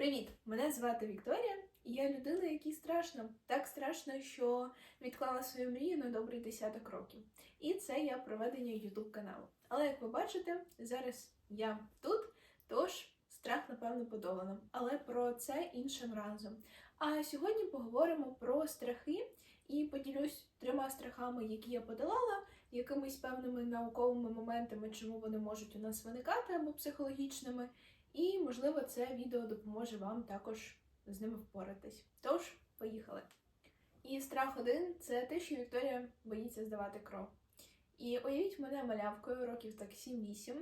Привіт! Мене звати Вікторія, і я людина, якій страшно. Так страшно, що відклала свою мрію на добрий десяток років. І це я проведення YouTube каналу. Але як ви бачите, зараз я тут, тож страх, напевно, подолано. Але про це іншим разом. А сьогодні поговоримо про страхи і поділюсь трьома страхами, які я подолала, якимись певними науковими моментами, чому вони можуть у нас виникати або психологічними. І, можливо, це відео допоможе вам також з ними впоратись. Тож, поїхали. І страх один це те, що Вікторія боїться здавати кров. І уявіть мене малявкою років так 7-8.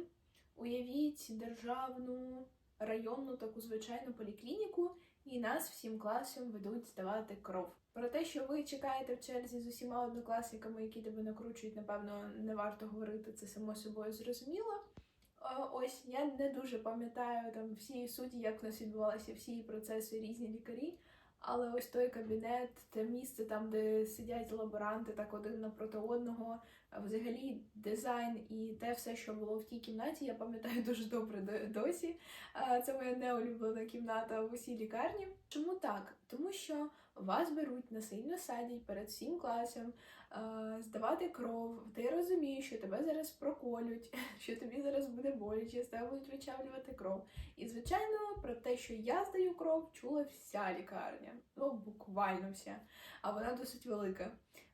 Уявіть державну районну таку звичайну поліклініку, і нас всім класом ведуть здавати кров. Про те, що ви чекаєте в черзі з усіма однокласниками, які тебе накручують, напевно, не варто говорити, це само собою зрозуміло. Ось я не дуже пам'ятаю там всі суті, як в нас відбувалися всі процеси різні лікарі. Але ось той кабінет, те місце там, де сидять лаборанти, так один напроти одного, взагалі дизайн і те все, що було в тій кімнаті, я пам'ятаю дуже добре досі. Це моя неулюблена кімната в усій лікарні. Чому так? Тому що вас беруть насильно садять перед всім класом, а, здавати кров. Ти розумієш, що тебе зараз проколють, що тобі зараз буде боляче, з тебе будуть вичавлювати кров. І звичайно, про те, що я здаю кров, чула вся лікарня. Ну, буквально вся. А вона досить велика.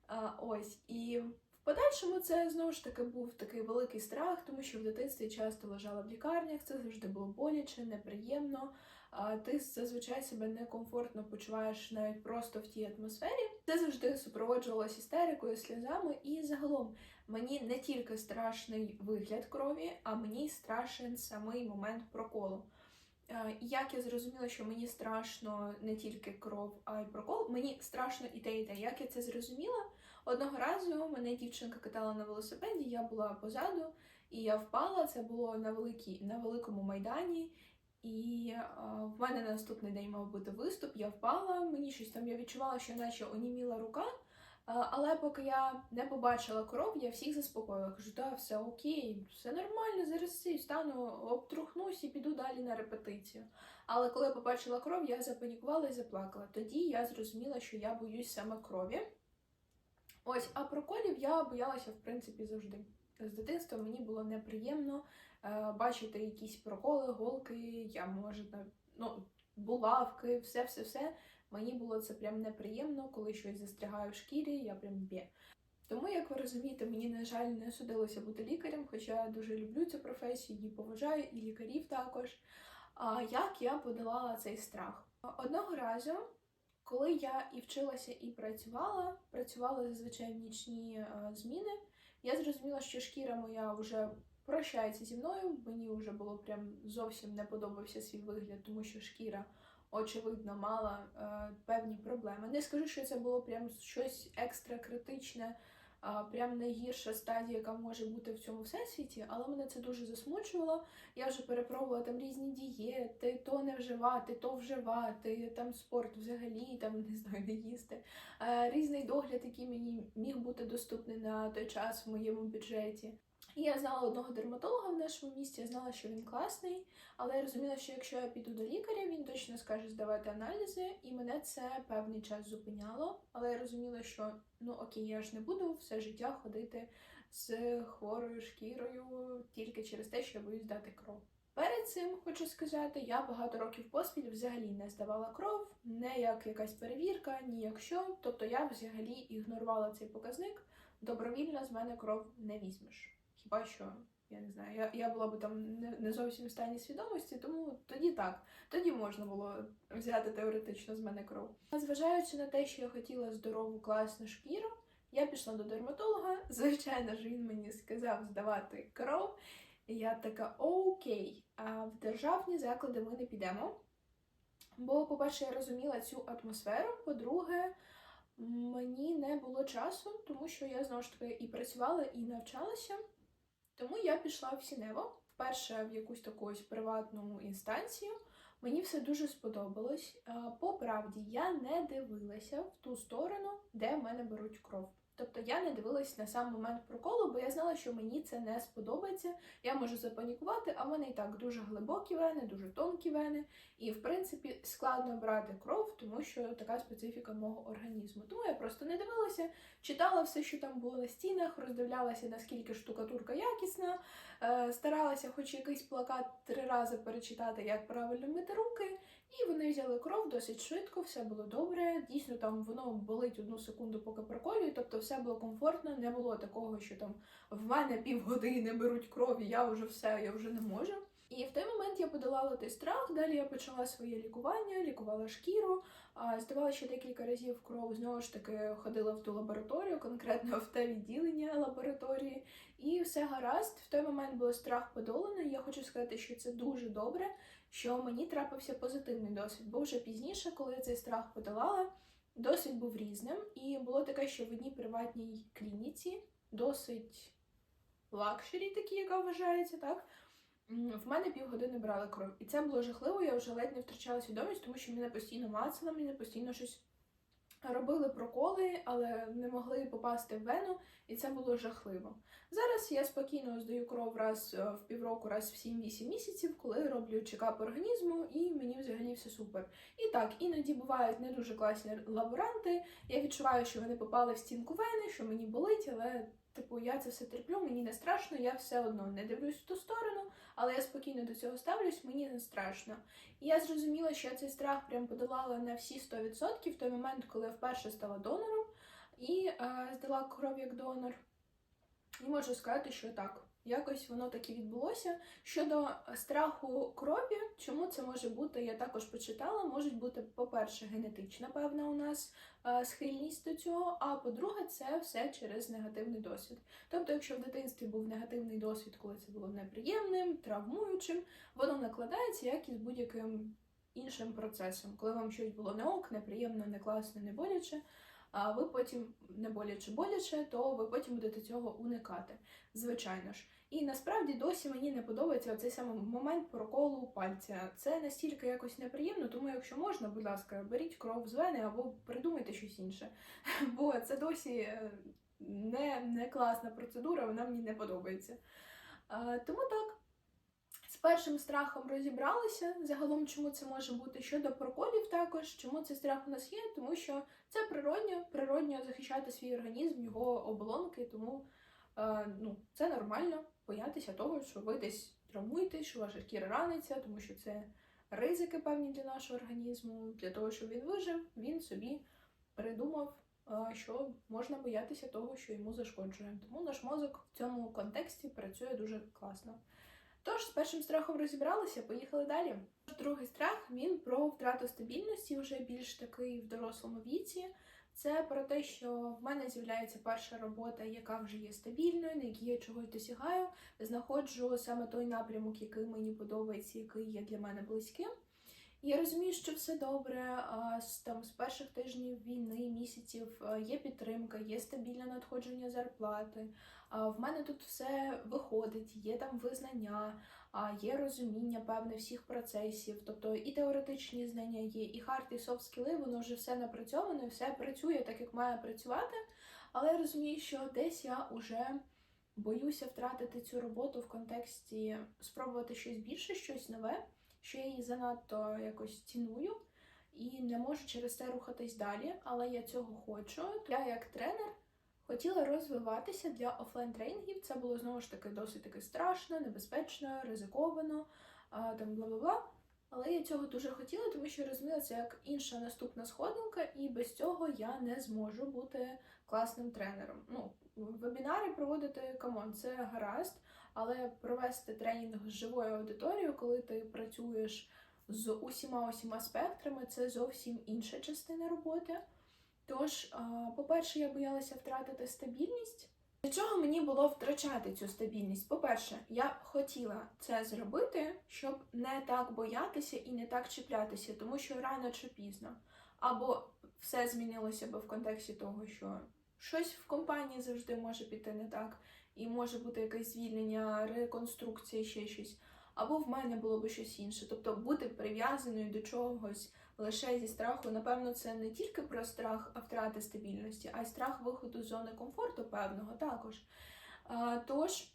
А, ось. І подальшому це знову ж таки був такий великий страх, тому що в дитинстві часто лежала в лікарнях, це завжди було боляче, неприємно. Ти зазвичай себе некомфортно почуваєш навіть просто в тій атмосфері. Це завжди супроводжувалося істерикою, сльозами, і загалом мені не тільки страшний вигляд крові, а мені страшен самий момент проколу. Як я зрозуміла, що мені страшно не тільки кров, а й прокол, мені страшно і те, і те. Як я це зрозуміла? Одного разу мене дівчинка катала на велосипеді, я була позаду, і я впала. Це було на великій, на великому майдані. І е, в мене на наступний день мав бути виступ. Я впала, мені щось там я відчувала, що наче оніміла рука. Е, Але поки я не побачила кров, я всіх заспокоїла. Кажу, да, все окей, все нормально, зараз цей встану, обтрухнусь і піду далі на репетицію. Але коли я побачила кров, я запанікувала і заплакала. Тоді я зрозуміла, що я боюсь саме крові. Ось, а проколів я боялася, в принципі, завжди. З дитинства мені було неприємно бачити якісь проколи, голки, я може ну, булавки, все, все, все. Мені було це прям неприємно, коли щось застрягає в шкірі, я прям б'є. Тому, як ви розумієте, мені, на жаль, не судилося бути лікарем, хоча я дуже люблю цю професію, її поважаю, і лікарів також. А як я подолала цей страх? Одного разу, коли я і вчилася, і працювала, працювала зазвичай в нічні е, зміни, я зрозуміла, що шкіра моя вже прощається зі мною. Мені вже було прям зовсім не подобався свій вигляд, тому що шкіра, очевидно, мала е, певні проблеми. Не скажу, що це було прям щось екстра критичне, а, прям найгірша стадія, яка може бути в цьому всесвіті, але мене це дуже засмучувало. Я вже перепробувала там різні дієти, то не вживати, то вживати, там спорт взагалі, там не знаю, не їсти. Е, Різний догляд, який мені міг бути доступний на той час в моєму бюджеті. Я знала одного дерматолога в нашому місті, я знала, що він класний, але я розуміла, що якщо я піду до лікаря, він точно скаже здавати аналізи, і мене це певний час зупиняло. Але я розуміла, що ну окей, я ж не буду все життя ходити з хворою шкірою тільки через те, що я боюсь здати кров. Перед цим хочу сказати, я багато років поспіль взагалі не здавала кров, не як якась перевірка, ні як що. Тобто я взагалі ігнорувала цей показник. Добровільно з мене кров не візьмеш. Хіба що я не знаю, я, я була б там не, не зовсім в стані свідомості, тому тоді так, тоді можна було взяти теоретично з мене кров. Зважаючи на те, що я хотіла здорову класну шкіру, я пішла до дерматолога. Звичайно ж, він мені сказав здавати кров. Я така окей, а в державні заклади ми не підемо. Бо, по-перше, я розуміла цю атмосферу. По-друге, мені не було часу, тому що я знову ж таки і працювала, і навчалася. Тому я пішла в Сінево, вперше в якусь таку ось приватну інстанцію. Мені все дуже сподобалось. По правді, я не дивилася в ту сторону, де в мене беруть кров. Тобто я не дивилась на сам момент проколу, бо я знала, що мені це не сподобається. Я можу запанікувати, а в мене і так дуже глибокі вени, дуже тонкі вени. І в принципі складно брати кров, тому що така специфіка мого організму. Тому я просто не дивилася, читала все, що там було на стінах, роздивлялася, наскільки штукатурка якісна, е, старалася хоч якийсь плакат три рази перечитати, як правильно мити руки. І вони взяли кров досить швидко, все було добре. Дійсно, там воно болить одну секунду, поки проколює, тобто все було комфортно, не було такого, що там в мене півгодини беруть кров, і я вже все, я вже не можу. І в той момент я подолала той страх. Далі я почала своє лікування, лікувала шкіру, здавала ще декілька разів кров. Знову ж таки ходила в ту лабораторію, конкретно в те відділення лабораторії. І все гаразд. В той момент був страх подоланий. Я хочу сказати, що це дуже добре, що мені трапився позитивний досвід. Бо вже пізніше, коли я цей страх подолала, досвід був різним. І було таке, що в одній приватній клініці досить лакшері, такі, яка вважається, так. В мене півгодини брали кров. І це було жахливо, я вже ледь не втрачала свідомість, тому що мене постійно мацали, мене постійно щось робили проколи, але не могли попасти в вену, і це було жахливо. Зараз я спокійно здаю кров раз е, в півроку, раз в 7-8 місяців, коли роблю чекап організму, і мені взагалі все супер. І так, іноді бувають не дуже класні лаборанти. Я відчуваю, що вони попали в стінку вени, що мені болить, але. Типу, я це все терплю, мені не страшно, я все одно не дивлюсь в ту сторону, але я спокійно до цього ставлюсь, мені не страшно. І я зрозуміла, що я цей страх прям подолала на всі 100% в той момент, коли я вперше стала донором і е, здала кров як донор. І можу сказати, що так, якось воно так і відбулося. Щодо страху крові, чому це може бути, я також почитала. Можуть бути, по-перше, генетична, певна, у нас е, схильність до цього. А по-друге, це все через негативний досвід. Тобто, якщо в дитинстві був негативний досвід, коли це було неприємним, травмуючим, воно накладається як і будь-яким іншим процесом. Коли вам щось було не ок, неприємно, не класно, не боляче. А ви потім не боляче боляче, то ви потім будете цього уникати, звичайно ж. І насправді досі мені не подобається цей самий момент проколу пальця. Це настільки якось неприємно, тому якщо можна, будь ласка, беріть кров з вени або придумайте щось інше. Бо це досі е, не, не класна процедура, вона мені не подобається. Тому так. Першим страхом розібралися загалом, чому це може бути щодо проколів, також чому цей страх у нас є, тому що це природньо, природньо захищати свій організм, його оболонки, тому е, ну, це нормально боятися того, що ви десь травмуєтесь, що ваша шкіра раниться, тому що це ризики певні для нашого організму. Для того, щоб він вижив, він собі придумав, е, що можна боятися того, що йому зашкоджує. Тому наш мозок в цьому контексті працює дуже класно. Тож з першим страхом розібралися, поїхали далі. Другий страх він про втрату стабільності, вже більш такий в дорослому віці. Це про те, що в мене з'являється перша робота, яка вже є стабільною, на якій я чогось досягаю. Знаходжу саме той напрямок, який мені подобається, який є для мене близьким. Я розумію, що все добре. там з перших тижнів війни, місяців є підтримка, є стабільне надходження зарплати. В мене тут все виходить, є там визнання, є розуміння певне всіх процесів. Тобто і теоретичні знання є, і хард, і софт скіли, воно вже все напрацьоване, все працює так, як має працювати. Але я розумію, що десь я уже боюся втратити цю роботу в контексті спробувати щось більше, щось нове, що я її занадто якось ціную. І не можу через це рухатись далі, але я цього хочу. Я як тренер Хотіла розвиватися для офлайн тренінгів. Це було знову ж таки досить таки страшно, небезпечно, ризиковано, там бла бла бла. Але я цього дуже хотіла, тому що розуміла це як інша наступна сходинка, і без цього я не зможу бути класним тренером. Ну, вебінари проводити камон, це гаразд, але провести тренінг з живою аудиторією, коли ти працюєш з усіма усіма спектрами, це зовсім інша частина роботи. Тож, по-перше, я боялася втратити стабільність. Для чого мені було втрачати цю стабільність? По-перше, я хотіла це зробити, щоб не так боятися і не так чіплятися, тому що рано чи пізно. Або все змінилося б в контексті того, що щось в компанії завжди може піти не так, і може бути якесь звільнення, реконструкція, ще щось. або в мене було би щось інше. Тобто бути прив'язаною до чогось лише зі страху, напевно, це не тільки про страх а втрати стабільності, а й страх виходу з зони комфорту певного також. А, тож.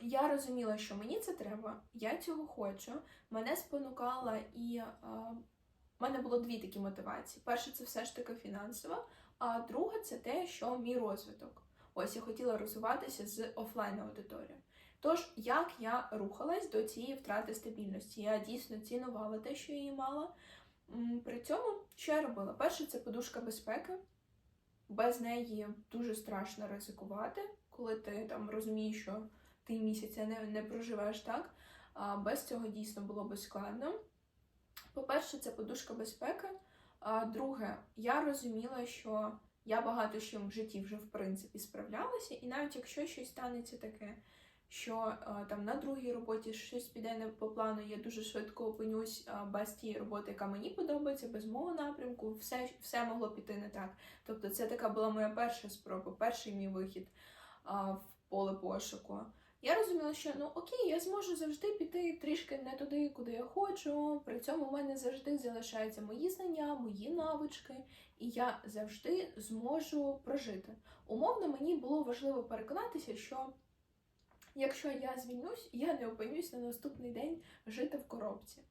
Я розуміла, що мені це треба, я цього хочу. Мене спонукала, і в мене було дві такі мотивації. Перше, це все ж таки фінансова, а друге, це те, що мій розвиток. Ось я хотіла розвиватися з офлайн аудиторією. Тож, як я рухалась до цієї втрати стабільності? Я дійсно цінувала те, що я її мала. При цьому, що я робила? Перше, це подушка безпеки. Без неї дуже страшно ризикувати, коли ти там розумієш, що ти місяця не, не проживеш так. А без цього дійсно було би складно. По-перше, це подушка безпеки. А друге, я розуміла, що я багато з чим в житті вже в принципі справлялася, і навіть якщо щось станеться таке, що а, там на другій роботі щось піде не по плану, я дуже швидко опинюсь а, без тієї роботи, яка мені подобається, без мого напрямку, все, все могло піти не так. Тобто, це така була моя перша спроба, перший мій вихід а, в поле пошуку. Я розуміла, що ну окей, я зможу завжди піти трішки не туди, куди я хочу. При цьому в мене завжди залишаються мої знання, мої навички, і я завжди зможу прожити. Умовно, мені було важливо переконатися, що якщо я звільнюсь, я не опинюсь на наступний день жити в коробці.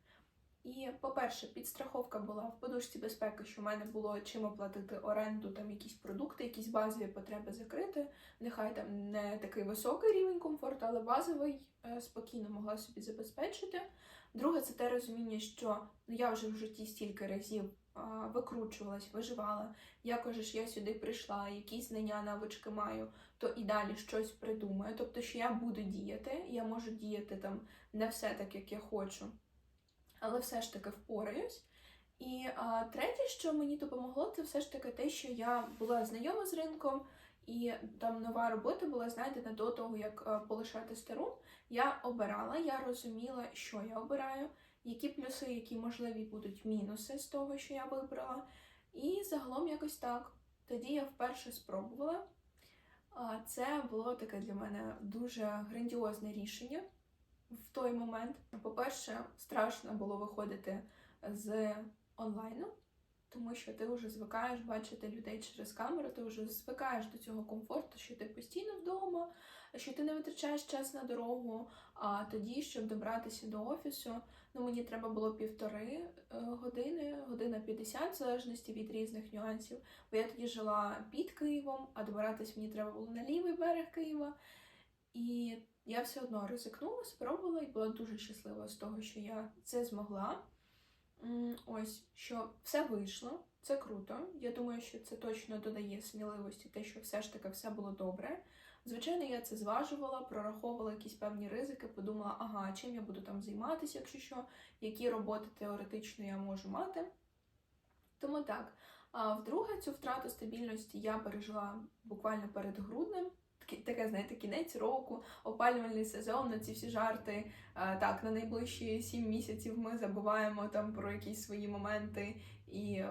І, по-перше, підстраховка була в подушці безпеки, що в мене було чим оплатити оренду, там якісь продукти, якісь базові потреби закрити. Нехай там не такий високий рівень комфорту, але базовий е, спокійно могла собі забезпечити. Друге, це те розуміння, що ну, я вже в житті стільки разів а, викручувалась, виживала. Як же ж я сюди прийшла, якісь знання, навички маю, то і далі щось придумаю. Тобто, що я буду діяти, я можу діяти там не все так, як я хочу але все ж таки впораюсь. І а, третє, що мені допомогло, це все ж таки те, що я була знайома з ринком, і там нова робота була знайдена до того, як а, полишати стару. Я обирала, я розуміла, що я обираю, які плюси, які можливі будуть мінуси з того, що я вибрала. І загалом якось так. Тоді я вперше спробувала. Це було таке для мене дуже грандіозне рішення в той момент. По-перше, страшно було виходити з онлайну, тому що ти вже звикаєш бачити людей через камеру, ти вже звикаєш до цього комфорту, що ти постійно вдома, що ти не витрачаєш час на дорогу. А тоді, щоб добратися до офісу, ну мені треба було півтори е, години, година 50, в залежності від різних нюансів. Бо я тоді жила під Києвом, а добиратись мені треба було на лівий берег Києва. І я все одно ризикнула, спробувала і була дуже щаслива з того, що я це змогла. Ось що все вийшло, це круто. Я думаю, що це точно додає сміливості, те, що все ж таки все було добре. Звичайно, я це зважувала, прораховувала якісь певні ризики, подумала, ага, чим я буду там займатися, якщо що, які роботи теоретично я можу мати. Тому так. А вдруге, цю втрату стабільності я пережила буквально перед груднем таке, знаєте, кінець року, опалювальний сезон, на ці всі жарти. Так, на найближчі сім місяців ми забуваємо там про якісь свої моменти і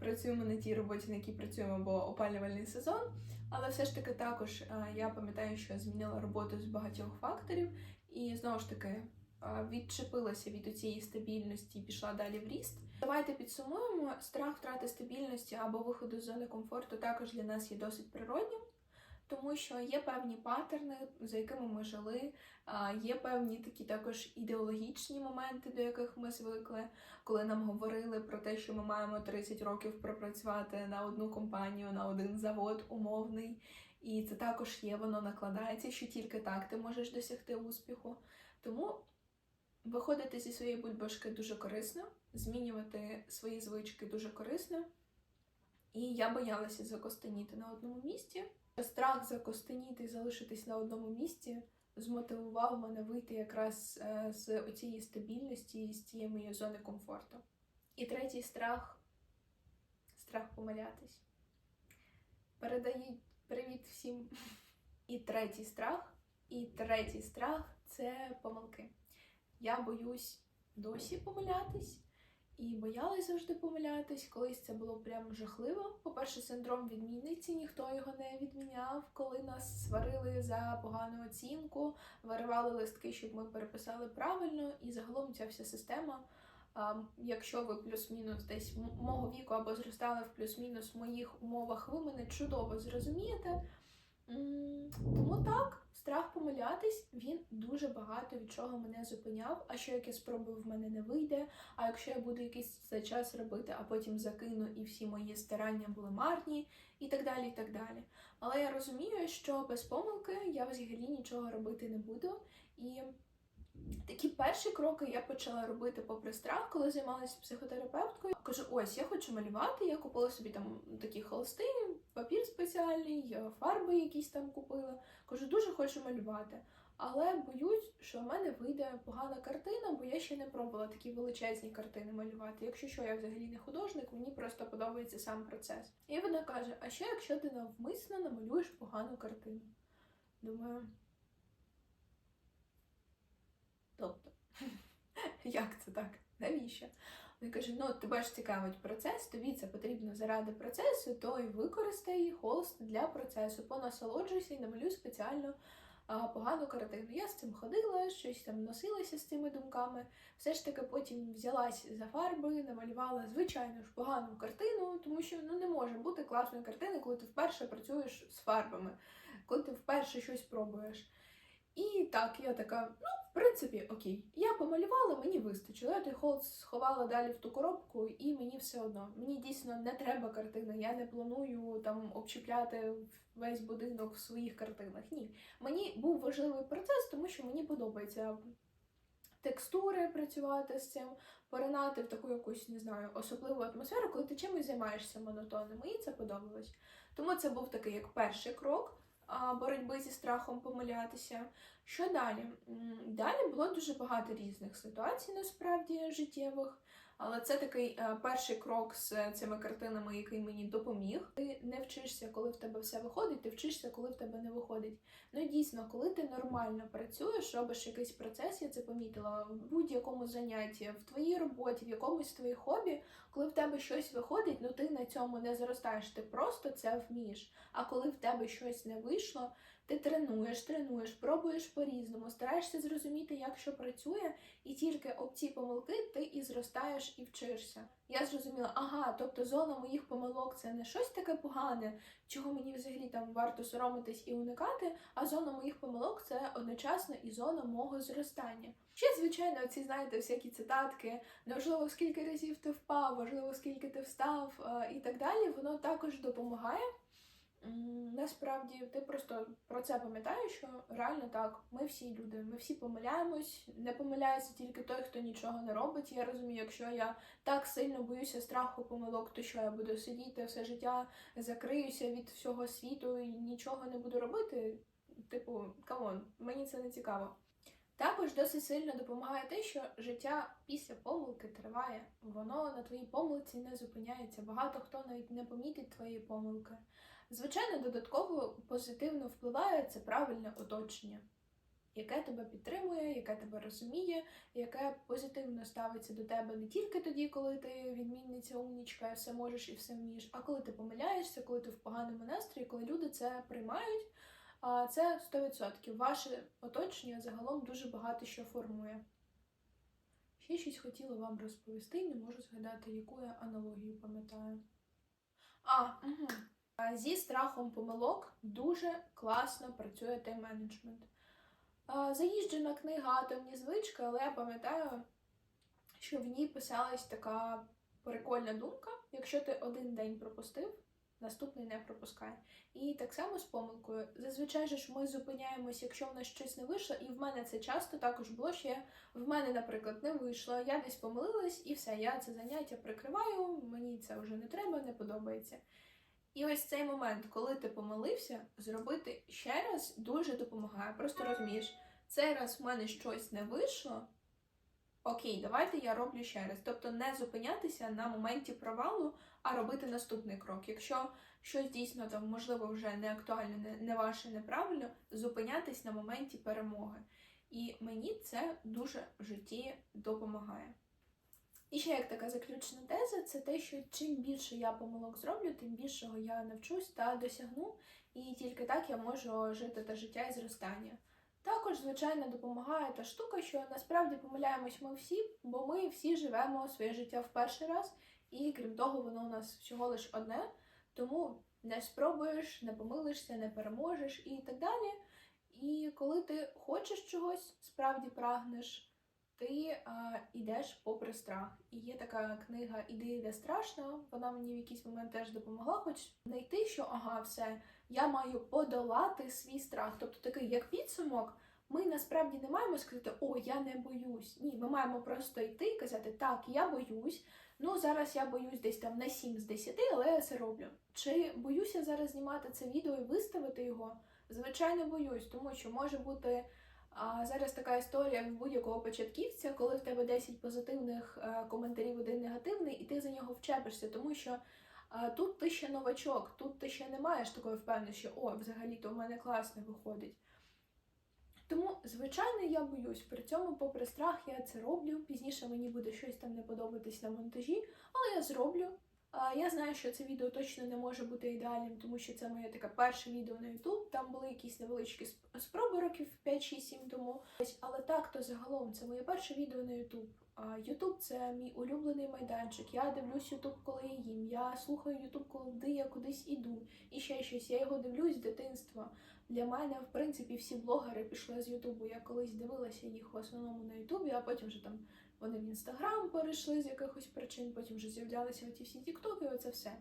працюємо на тій роботі, на якій працюємо, бо опалювальний сезон. Але все ж таки також я пам'ятаю, що змінила роботу з багатьох факторів, і знову ж таки відчепилася від цієї стабільності і пішла далі в ріст. Давайте підсумуємо: страх втрати стабільності або виходу з зони комфорту також для нас є досить природнім тому що є певні паттерни, за якими ми жили, є певні такі також ідеологічні моменти, до яких ми звикли, коли нам говорили про те, що ми маємо 30 років пропрацювати на одну компанію, на один завод умовний. І це також є, воно накладається, що тільки так ти можеш досягти успіху. Тому виходити зі своєї бульбашки дуже корисно, змінювати свої звички дуже корисно. І я боялася закостеніти на одному місці. Страх закостеніти і залишитись на одному місці змотивував мене вийти якраз е, з цієї стабільності і з цієї моєї зони комфорту. І третій страх страх помилятись. Передаю привіт всім. І третій страх, і третій страх це помилки. Я боюсь досі помилятись, і боялась завжди помилятись. Колись це було прям жахливо. По-перше, синдром відмінниці, ніхто його не відміняв, коли нас сварили за погану оцінку, виривали листки, щоб ми переписали правильно, і загалом ця вся система. Якщо ви плюс-мінус десь мого віку або зростали в плюс-мінус моїх умовах, ви мене чудово зрозумієте. Тому так, страх помилятись, він дуже багато від чого мене зупиняв. А що як я спробую, в мене не вийде. А якщо я буду якийсь цей час робити, а потім закину, і всі мої старання були марні, і так далі. і так далі. Але я розумію, що без помилки я взагалі нічого робити не буду. І такі перші кроки я почала робити попри страх, коли займалася психотерапевткою. Кажу, ось я хочу малювати. Я купила собі там такі холсти, папір спеціальний, фарби якісь там купила. Кажу, дуже хочу малювати. Але боюсь, що в мене вийде погана картина, бо я ще не пробувала такі величезні картини малювати. Якщо що, я взагалі не художник, мені просто подобається сам процес. І вона каже: А що якщо ти навмисно намалюєш погану картину? Думаю. Тобто, як це так? Навіщо? Він каже: ну тебе ж цікавить процес, тобі це потрібно заради процесу, то й використай холст для процесу, понасолоджуйся і намалюй спеціально а, погану картину. Я з цим ходила, щось там носилася з цими думками. Все ж таки потім взялась за фарби, намалювала звичайно ж погану картину, тому що ну не може бути класної картини, коли ти вперше працюєш з фарбами, коли ти вперше щось пробуєш. І так, я така, ну, в принципі, окей. Я помалювала, мені вистачило. Я той холст сховала далі в ту коробку, і мені все одно. Мені дійсно не треба картина. Я не планую там обчіпляти весь будинок в своїх картинах. Ні. Мені був важливий процес, тому що мені подобається текстури працювати з цим, поринати в таку якусь, не знаю, особливу атмосферу, коли ти чимось займаєшся монотонним. Мені це подобалось. Тому це був такий як перший крок боротьби зі страхом помилятися. Що далі? Далі було дуже багато різних ситуацій, насправді життєвих. Але це такий е, перший крок з цими картинами, який мені допоміг. Ти не вчишся, коли в тебе все виходить, ти вчишся, коли в тебе не виходить. Ну дійсно, коли ти нормально працюєш, робиш якийсь процес, я це помітила в будь-якому занятті, в твоїй роботі, в якомусь твоїй хобі, коли в тебе щось виходить, ну ти на цьому не зростаєш, ти просто це вмієш. А коли в тебе щось не вийшло, ти тренуєш, тренуєш, пробуєш по-різному, стараєшся зрозуміти, як що працює, і тільки об ці помилки ти і зростаєш і вчишся. Я зрозуміла, ага, тобто зона моїх помилок це не щось таке погане, чого мені взагалі там варто соромитись і уникати, а зона моїх помилок це одночасно і зона мого зростання. Ще, звичайно, ці знаєте, всякі цитатки, неважливо скільки разів ти впав, важливо скільки ти встав е, і так далі, воно також допомагає. Насправді, ти просто про це пам'ятаєш, що реально так, ми всі люди, ми всі помиляємось, не помиляється тільки той, хто нічого не робить. Я розумію, якщо я так сильно боюся страху помилок, то що я буду сидіти все життя, закриюся від всього світу і нічого не буду робити. Типу, камон, мені це не цікаво. Також досить сильно допомагає те, що життя після помилки триває. Воно на твоїй помилці не зупиняється. Багато хто навіть не помітить твої помилки. Звичайно, додатково позитивно впливає це правильне оточення, яке тебе підтримує, яке тебе розуміє, яке позитивно ставиться до тебе не тільки тоді, коли ти відмінниця, умнічка, все можеш і все вмієш, а коли ти помиляєшся, коли ти в поганому настрої, коли люди це приймають. А це 100%. Ваше оточення загалом дуже багато що формує. Ще щось хотіла вам розповісти, не можу згадати, яку я аналогію пам'ятаю. А, угу. Зі страхом помилок дуже класно працює тайм-менеджмент. Заїжджена книга Атомні звички, але я пам'ятаю, що в ній писалась така прикольна думка. Якщо ти один день пропустив, наступний не пропускай. І так само з помилкою. Зазвичай ж ми зупиняємось, якщо в нас щось не вийшло, і в мене це часто також було, я, в мене, наприклад, не вийшло, я десь помилилась, і все, я це заняття прикриваю, мені це вже не треба, не подобається. І ось цей момент, коли ти помилився, зробити ще раз дуже допомагає. Просто розумієш, цей раз в мене щось не вийшло. Окей, давайте я роблю ще раз. Тобто не зупинятися на моменті провалу, а робити наступний крок. Якщо щось дійсно там, можливо, вже не актуальне, не, не ваше, неправильно, зупинятись на моменті перемоги. І мені це дуже в житті допомагає. І ще як така заключна теза, це те, що чим більше я помилок зроблю, тим більшого я навчусь та досягну, і тільки так я можу жити те життя і зростання. Також, звичайно, допомагає та штука, що насправді помиляємось ми всі, бо ми всі живемо своє життя в перший раз, і крім того, воно у нас всього лиш одне. Тому не спробуєш, не помилишся, не переможеш і так далі. І коли ти хочеш чогось, справді прагнеш, ти а, йдеш попри страх. І є така книга Іди, іде страшно. Вона мені в якийсь момент теж допомогла, хоч знайти, що ага, все, я маю подолати свій страх. Тобто такий як підсумок. Ми насправді не маємо сказати, о, я не боюсь. Ні, ми маємо просто йти і казати, так, я боюсь. Ну, зараз я боюсь десь там на 7 з 10, але я це роблю. Чи боюся зараз знімати це відео і виставити його? Звичайно, боюсь, тому що може бути а, зараз така історія в будь-якого початківця, коли в тебе 10 позитивних е, коментарів, один негативний, і ти за нього вчепишся, тому що тут ти ще новачок, тут ти ще не маєш такої впевненості, о, взагалі-то у мене класно виходить. Тому, звичайно, я боюсь. При цьому, попри страх, я це роблю. Пізніше мені буде щось там не подобатись на монтажі, але я зроблю. Я знаю, що це відео точно не може бути ідеальним, тому що це моє таке перше відео на YouTube. Там були якісь невеличкі спроби років 5-6-7 тому. Але так, то загалом це моє перше відео на YouTube. YouTube це мій улюблений майданчик. Я дивлюсь YouTube, коли я їм. Я слухаю YouTube, коли я кудись іду. І ще щось. Я його дивлюсь з дитинства. Для мене, в принципі, всі блогери пішли з Ютубу. Я колись дивилася їх в основному на Ютубі, а потім вже там вони в інстаграм перейшли з якихось причин, потім вже з'являлися оці всі тіктоки, оце все.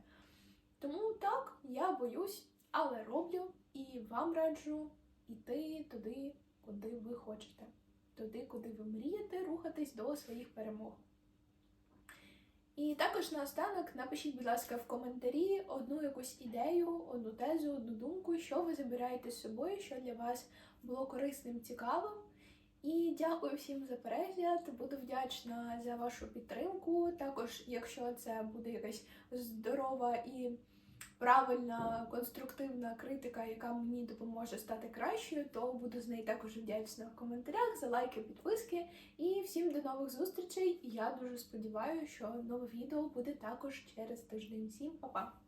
Тому так, я боюсь, але роблю і вам раджу іти туди, куди ви хочете, туди, куди ви мрієте, рухатись до своїх перемог. І також наостанок напишіть, будь ласка, в коментарі одну якусь ідею, одну тезу, одну думку, що ви забираєте з собою, що для вас було корисним, цікавим. І дякую всім за перегляд. Буду вдячна за вашу підтримку. Також, якщо це буде якась здорова і правильна конструктивна критика, яка мені допоможе стати кращою, то буду з неї також вдячна в коментарях за лайки, підписки. І всім до нових зустрічей. Я дуже сподіваюся, що нове відео буде також через тиждень. Всім па-па!